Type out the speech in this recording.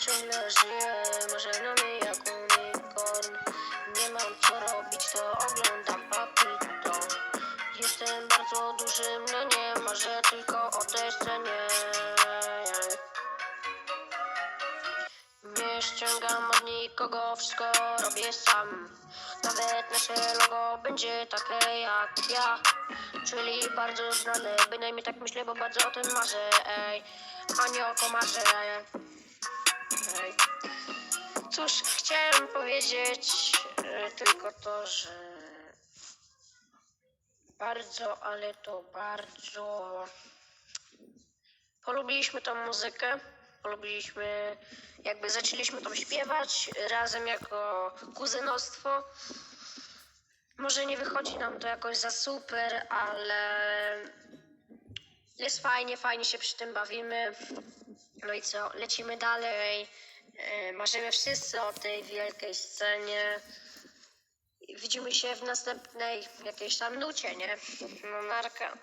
Ciągle żyję marzeniami jak unicorn. Nie mam co robić, to oglądam papito Jestem bardzo dużym, no nie marzę tylko o tej scenie. Nie ściągam od nikogo, wszystko robię sam. Nawet nasze logo będzie takie jak ja Czyli bardzo znane, bynajmniej tak myślę, bo bardzo o tym marzę Ej, a nie o komarze Ej. Cóż, chciałem powiedzieć e, tylko to, że bardzo, ale to bardzo polubiliśmy tą muzykę. Polubiliśmy, jakby zaczęliśmy tą śpiewać razem jako kuzynostwo. Może nie wychodzi nam to jakoś za super, ale jest fajnie, fajnie się przy tym bawimy. No i co, lecimy dalej. E, Marzymy wszyscy o tej wielkiej scenie. Widzimy się w następnej jakiejś tam nucie, nie? No narka.